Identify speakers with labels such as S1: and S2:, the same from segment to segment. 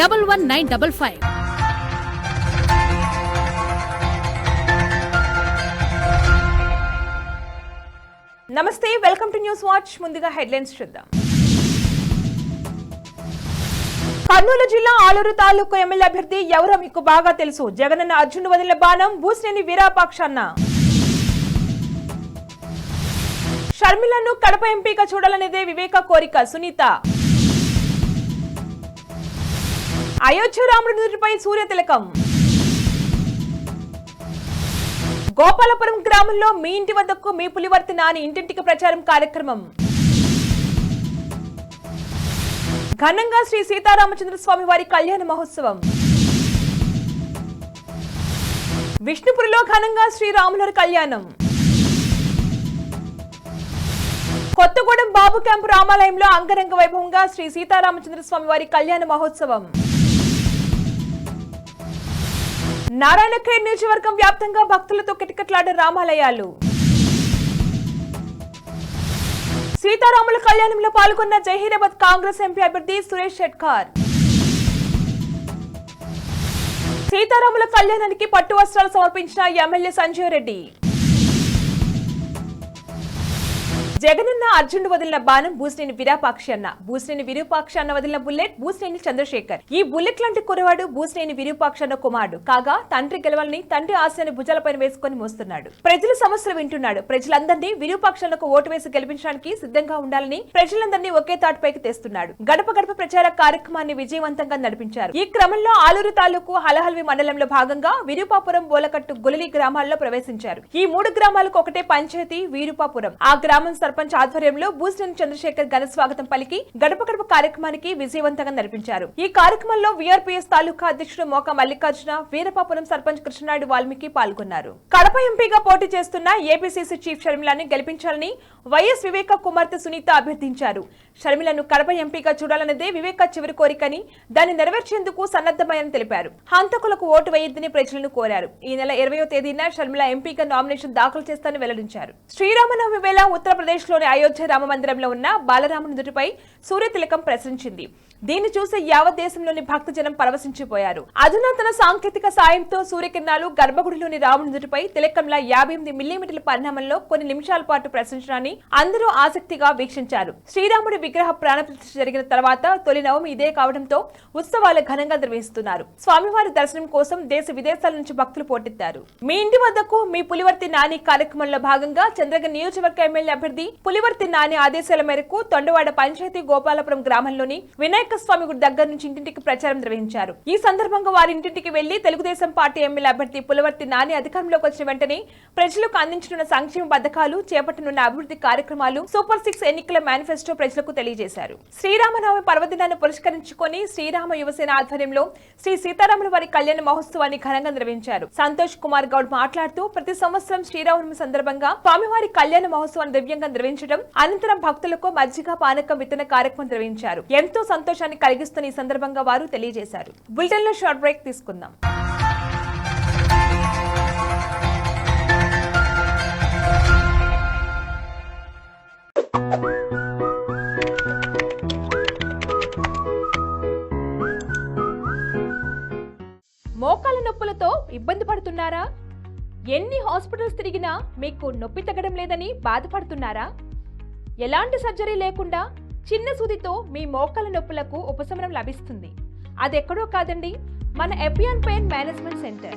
S1: double one nine double five.
S2: నమస్తే welcome to news watch. ముందుగా headlines చూద్దాం. కర్నూలు జిల్లా ఆలూరు తాలూకు ఎమ్మెల్యే అభ్యర్థి ఎవరో మీకు బాగా తెలుసు. జగనన్న అర్జున్ వదిలిన బాణం బూసినేని వీరాపాక్షన్న షర్మిలను కడప ఎంపీగా చూడాలనేదే వివేక కోరిక సునీత. అయోధ్య రాముడి నుదిటిపై సూర్య తిలకం. గోపాలపురం గ్రామంలో మీ ఇంటి వద్దకు మీ పులివర్తి నాని ఇంటింటికి ప్రచారం కార్యక్రమం. ఘనంగా శ్రీ సీతారామచంద్ర స్వామి వారి కళ్యాణ మహోత్సవం. విష్ణుపురిలో ఘనంగా శ్రీరాములు కళ్యాణం. కొత్తగూడెం బాబు క్యాంపు రామాలయంలో అంగరంగ వైభవంగా శ్రీ సీతారామచంద్ర స్వామి వారి కళ్యాణ మహోత్సవం. నారాయణఖేడ్ నియోజకవర్గం వ్యాప్తంగా భక్తులతో కిటకిటలాడే రామాలయాలు. సీతారాముల కళ్యాణంలో పాల్గొన్న జహీరాబాద్ కాంగ్రెస్ ఎంపీ అభ్యర్థి సురేష్ షెట్కార్. సీతారాముల కళ్యాణానికి పట్టు వస్త్రాలు సమర్పించిన ఎమ్మెల్యే సంజీవ్ రెడ్డి. జగనన్న అర్జునుడు వదిలిన బాణం భూశ్రేణి విరాపాక్షి అన్న. భూశ్రేణి విరూపాక్షి అన్న వదిలిన బుల్లెట్ భూశ్రేణి చంద్రశేఖర్. ఈ బుల్లెట్ లాంటి కురవాడు భూశ్రేణి విరూపాక్షి అన్న కుమారుడు. కాగా తండ్రి గెలవాలని తండ్రి ఆశయాన్ని భుజాలపైన వేసుకొని మోస్తున్నాడు. ప్రజల సమస్యలు వింటున్నాడు. ప్రజలందరినీ విరూపాక్షలకు ఓటు వేసి గెలిపించడానికి సిద్ధంగా ఉండాలని ప్రజలందరినీ ఒకే తాటిపైకి తెస్తున్నాడు. గడప గడప ప్రచార కార్యక్రమాన్ని విజయవంతంగా నడిపించారు. ఈ క్రమంలో ఆలూరు తాలూకు హలహల్వి మండలంలో భాగంగా విరూపాపురం బోలకట్టు గులలి గ్రామాల్లో ప్రవేశించారు. ఈ మూడు గ్రామాలకు ఒకటే పంచాయతీ వీరుపాపురం. ఆ గ్రామం సర్పంచ్ ఆధ్వర్యంలో బూసినేని చంద్రశేఖర్ ఘన స్వాగతం పలికి గడప గడప కార్యక్రమానికి విజయవంతంగా నడిపించారు. ఈ కార్యక్రమంలో వీఆర్పీఎస్ తాలూకా అధ్యక్షుడు మోక మల్లికార్జున వీరపాపురం సర్పంచ్ కృష్ణనాయుడు వాల్మీకి పాల్గొన్నారు. కడప ఎంపీగా పోటీ చేస్తున్న ఏపీసీసీ చీఫ్ షర్మిలాని గెలిపించాలని వైఎస్ వివేక కుమార్తె సునీత అభ్యర్థించారు. షర్మిలను కడప ఎంపీగా చూడాలన్నదే వివేక చివరి కోరికని దాన్ని నెరవేర్చేందుకు సన్నద్దమని తెలిపారు. హంతకులకు ఓటు వేయొద్దని ప్రజలను కోరారు. ఈ నెల ఇరవయో తేదీన షర్మిల ఎంపీగా నామినేషన్ దాఖలు చేస్తానని వెల్లడించారు. శ్రీరామనవమి వేళ ఉత్తరప్రదేశ్ ఆంధ్రప్రదేశ్లోని అయోధ్య రామ మందిరంలో ఉన్న బాలరాముని నుదుటిపై సూర్య తిలకం ప్రసరించింది. దీన్ని చూసి యావత్ దేశంలోని భక్తజనం పరవశించిపోయారు. అధునాతన సాంకేతిక సాయంతో సూర్యకిరణాలు గర్భగుడిలోని రాముని నుదుటిపై తిలకంలా యాభై ఎనిమిది మిల్లీమీటర్ల పరిణామంలో కొన్ని నిమిషాల పాటు ప్రశ్నించడాన్ని అందరూ ఆసక్తిగా వీక్షించారు. శ్రీరాముడి విగ్రహ ప్రాణప్రతిష్ఠ జరిగిన తర్వాత తొలి నవమి ఇదే కావడంతో ఉత్సవాలు ఘనంగా నిర్వహిస్తున్నారు. స్వామివారి దర్శనం కోసం దేశ విదేశాల నుంచి భక్తులు పోటెత్తారు. మీ ఇంటి వద్దకు మీ పులివర్తి నాని కార్యక్రమంలో భాగంగా చంద్రగ నియోజకవర్గ ఎమ్మెల్యే అభ్యర్థి పులివర్తి నాని ఆదేశాల మేరకు తొండవాడ పంచాయతీ గోపాలపురం గ్రామంలోని వినాయక స్వామి గుడి దగ్గర నుంచి ఇంటింటికి ప్రచారం నిర్వహించారు. ఈ సందర్భంగా వారి ఇంటింటికి వెళ్ళి తెలుగుదేశం పార్టీ ఎమ్మెల్యే అభ్యర్థి పులవర్తి నాని అధికారంలోకి వచ్చిన వెంటనే ప్రజలకు అందించనున్న సంక్షేమ పథకాలు చేపట్టనున్న అభివృద్ధి కార్యక్రమాలు సూపర్ సిక్స్ ఎన్నికల మేనిఫెస్టో ప్రజలకు తెలియజేశారు. శ్రీరామనవమి పర్వదినాన్ని పురస్కరించుకొని శ్రీరామ యువసేన ఆధ్వర్యంలో శ్రీ సీతారాముల వారి కళ్యాణ మహోత్సవాన్ని ఘనంగా నిర్వహించారు. సంతోష్ కుమార్ గౌడ్ మాట్లాడుతూ ప్రతి సంవత్సరం శ్రీరామనవమి సందర్భంగా స్వామివారి కళ్యాణ మహోత్సవాన్ని దివ్యంగా నిర్వహించడం అనంతరం భక్తులకు మజ్జిగ పానకం విత్తన కార్యక్రమం నిర్వహించారు. ఎంతో సంతోషాన్ని కలిగిస్తున్న ఈ సందర్భంగా వారు తెలియజేశారు. బులెటిన్లో షార్ట్ బ్రేక్ తీసుకుందాం. మోకాల నొప్పులతో ఇబ్బంది పడుతున్నారా? ఎన్ని హాస్పిటల్స్ తిరిగినా మీకు నొప్పి తగ్గడం లేదని బాధపడుతున్నారా? ఎలాంటి సర్జరీ లేకుండా చిన్న సూదితో మీ మోకాల నొప్పులకు ఉపశమనం లభిస్తుంది. అదెక్కడో కాదండి మన Epione pain management centre.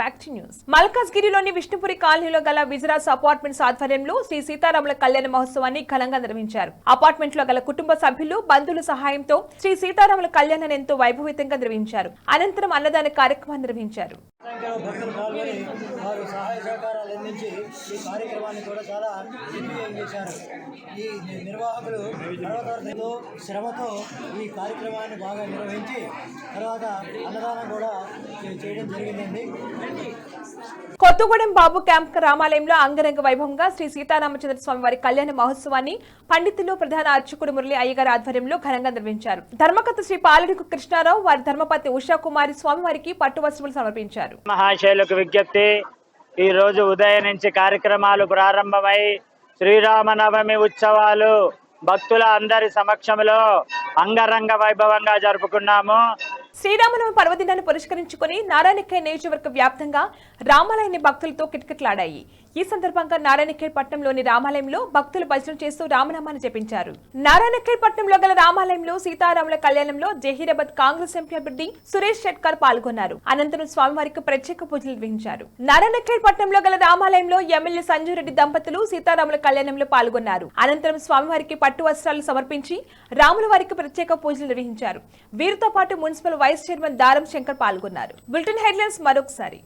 S2: back to news. మల్కాజ్గిరిలోని Vishnupuri కాలనీలో గల విజరాస్ అపార్ట్మెంట్స్ ఆధ్వర్యంలో శ్రీ సీతారాముల కళ్యాణ మహోత్సవాన్ని ఘనంగా నిర్వహించారు. అపార్ట్మెంట్లో గల కుటుంబ సభ్యులు బంధువుల సహాయంతో శ్రీ సీతారాముల కళ్యాణాన్ని ఎంతో వైభవితంగా నిర్వహించారు. అనంతరం అన్నదాన కార్యక్రమాన్ని నిర్వహించారు.
S3: సహాయ సహకారాలు అందించి ఈ కార్యక్రమాన్ని కూడా చాలా దిగ్విజయం చేశారు ఈ నిర్వాహకులు పర్వతార్థంతో శ్రమతో ఈ కార్యక్రమాన్ని బాగా నిర్వహించి తర్వాత అన్నదానం కూడా చేయడం జరిగిందండి.
S2: కొత్తగూడెం బాబు క్యాంప్ రామాలయంలో అంగరంగ వైభవంగా శ్రీ సీతారామచంద్ర స్వామి వారి కళ్యాణ మహోత్సవాన్ని పండితులు ప్రధాన అర్చకుడు మురళి అయ్యగారి ఆధ్వర్యంలో ఘనంగా నిర్వహించారు. ధర్మకర్త శ్రీ పాలడుకు కృష్ణారావు వారి ధర్మపతి ఉషాకుమారి స్వామివారికి పట్టు వస్త్రములు సమర్పించారు.
S4: మహాశైలకు విజ్ఞప్తి ఈ రోజు ఉదయం నుంచి కార్యక్రమాలు ప్రారంభమై శ్రీరామనవమి ఉత్సవాలు భక్తుల అందరి సమక్షంలో అంగరంగ వైభవంగా జరుపుకున్నాము.
S2: శ్రీరామనవమి పర్వదినాన్ని పురస్కరించుకుని నారాయణఖేడ్ నియోజకవర్గ వ్యాప్తంగా రామాలయాన్ని భక్తులతో కిటకిటలాడాయి. ఈ సందర్భంగా నారాయణఖేడ్ పట్టణంలోని రామాలయంలో భక్తులు భజనలు చేస్తూ రామనామాన్ని జపించారు. నారాయణఖేడ్ పట్టణంలో గల రామాలయంలో సీతారాముల కళ్యాణంలో జహీరాబాద్ కాంగ్రెస్ ఎంపీ అభ్యర్థి సురేష్ షెట్కర్ పాల్గొన్నారు. అనంతరం స్వామివారికి ప్రత్యేక పూజలు నిర్వహించారు. నారాయణఖేడ్ పట్టణంలో గల రామాలయంలో ఎమ్మెల్యే సంజయ్ రెడ్డి దంపతులు సీతారాముల కళ్యాణంలో పాల్గొన్నారు. అనంతరం స్వామివారికి పట్టు వస్త్రాలు సమర్పించి రాముల వారికి ప్రత్యేక పూజలు నిర్వహించారు. వీరితో పాటు మున్సిపల్ వైస్ చైర్మన్ దారం శంకర్ పాల్గొన్నారు. బులెటిన్ హెడ్లైన్స్ మరొకసారి.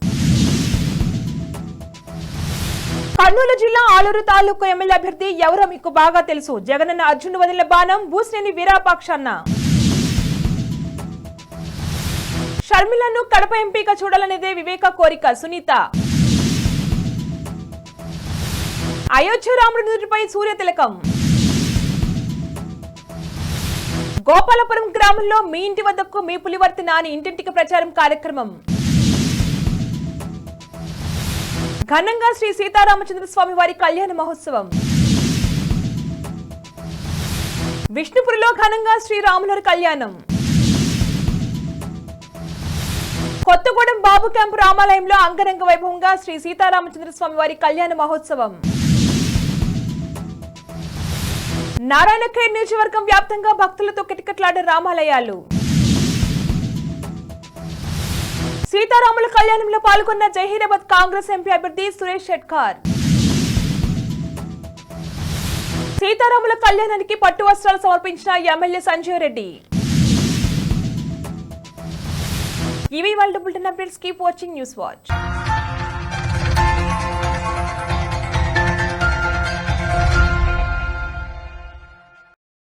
S2: కర్నూలు జిల్లా ఆలూరు తాలూకు ఎమ్మెల్యే అభ్యర్థి ఎవరో మీకు బాగా తెలుసు. జగనన్న అర్జున్ వదిలిన బాణం బూసినేని వీరాపాక్షన్న షర్మిలను కడప ఎంపీగా చూడాలనేదే వివేక కోరిక సునీత. అయోధ్య రాముడి నుదుటిపై సూర్య తిలకం. గోపాలపురం గ్రామంలో మీ ఇంటి వద్దకు మీ పులివర్తి నాని ఇంటింటికి ప్రచారం కార్యక్రమం. ఘనంగా శ్రీ సీతారామచంద్ర స్వామి వారి కళ్యాణ మహోత్సవం. విష్ణుపురిలో ఘనంగా శ్రీరాములు కళ్యాణం. కొత్తగూడెం బాబు క్యాంపు రామాలయంలో అంగరంగ వైభవంగా శ్రీ సీతారామచంద్ర స్వామి వారి కళ్యాణ మహోత్సవం. నారాయణఖేడ్ నియోజకవర్గం వ్యాప్తంగా భక్తులతో కిటకిటలాడే రామాలయాలు. సీతారాముల కళ్యాణంలో పాల్గొన్న జహీరాబాద్ కాంగ్రెస్ ఎంపీ అభ్యర్థి సురేష్ షెట్కార్. సీతారాముల కళ్యాణానికి పట్టు వస్త్రాలు సమర్పించిన ఎమ్మెల్యే సంజీవ్ రెడ్డి. ఇవి వాళ్ళ bulletin updates keep watching news watch